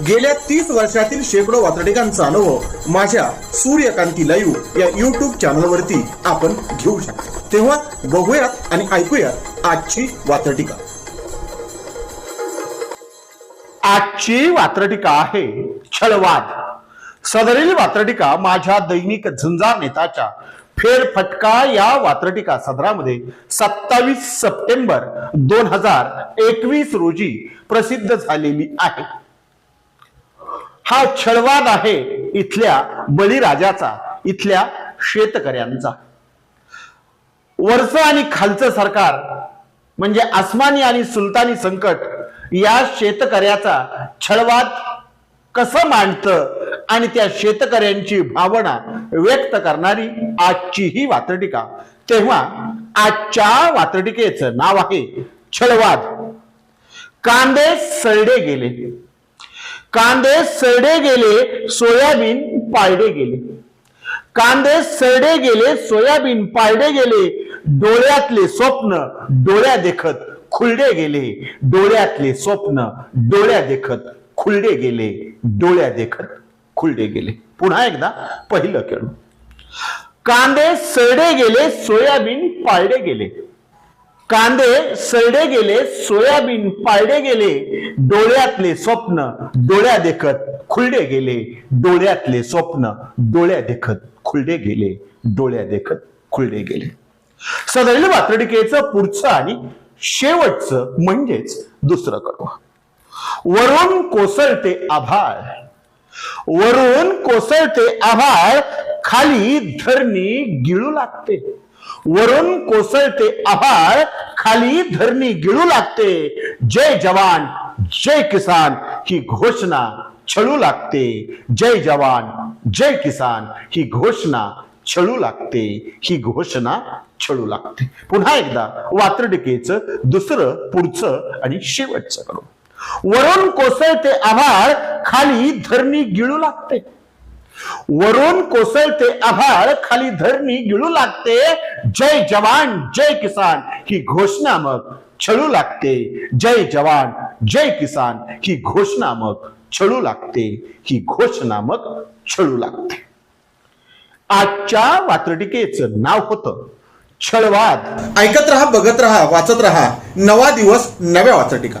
गेल्या तीस वर्षातील शेकडो वातडिकांचा अनुभव माझ्या सूर्यकांती लाईव्ह या युट्यूब चॅनलवरती आपण घेऊ शकतो. तेव्हा बघूयात आणि ऐकूयात आजची वातडिका आजची वात्रटिका आहे छळवाद. सदरील वात्रटिका माझ्या दैनिक झुंजार नेताच्या फेरफटका या वात्रटिका सदरामध्ये सत्तावीस सप्टेंबर दोन हजार एकवीस रोजी प्रसिद्ध झालेली आहे. हा छळवाद आहे इथल्या बळीराजाचा इथल्या शेतकऱ्यांचा. वरचं आणि खालचं सरकार म्हणजे आसमानी आणि सुलतानी संकट या शेतकऱ्याचा छळवाद कसं मांडतं आणि त्या शेतकऱ्यांची भावना व्यक्त करणारी आजची ही वात्रटिका. तेव्हा आजच्या वात्रटिकेचं नाव आहे छळवाद. कांदे सळडे गेले. कांदे सडे गेले सोयाबीन पाळडे गेले. कांदे सडे गेले सोयाबीन पाळडे गेले डोळ्यातले स्वप्न डोळ्या देखत खुलडे गेले. डोळ्यातले स्वप्न डोळ्या देखत खुलडे गेले डोळ्या देखत खुलडे गेले. पुन्हा एकदा पहिलं खेळ. कांदे सडे गेले सोयाबीन पाळडे गेले. कांदे सळडे गेले सोयाबीन पाळडे गेले डोळ्यातले स्वप्न डोळ्या देखत खुलडे गेले डोळ्यातले स्वप्न डोळ्या देखत खुलडे गेले डोळ्या देखत खुलडे गेले. सदैल वात्रडिकेचं पुढचं आणि शेवटचं म्हणजेच दुसरं कडवं वरून कोसळते आभाळ. वरून कोसळते आभाळ खाली धरणी गिळू लागते. वरून कोसळते आभाळ खाली धरणी गिळू लागते. जय जवान जय किसान ही घोषणा छळू लागते. जय जवान जय किसान ही घोषणा छळू लागते. ही घोषणा छळू लागते. पुन्हा एकदा वात्रडिकेचं दुसरं पुढचं आणि शेवटचं करू वरून कोसळते आभाळ खाली धरणी गिळू लागते. वरून कोसळते आभाळ खाली धरणी गिळू लागते. जय जवान जय किसान ही घोषणा मग छळू लागते. जय जवान जय किसान ही घोषणा मग छळू लागते. ही घोषणा मग छळू लागते. आजच्या वात्रटिकेचं नाव होतं छळवाद. ऐकत रहा बघत रहा वाचत रहा. नवा दिवस नव्या वात्रटिका.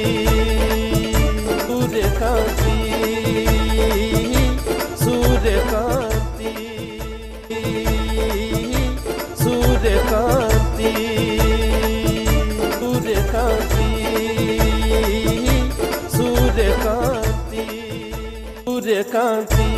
कांती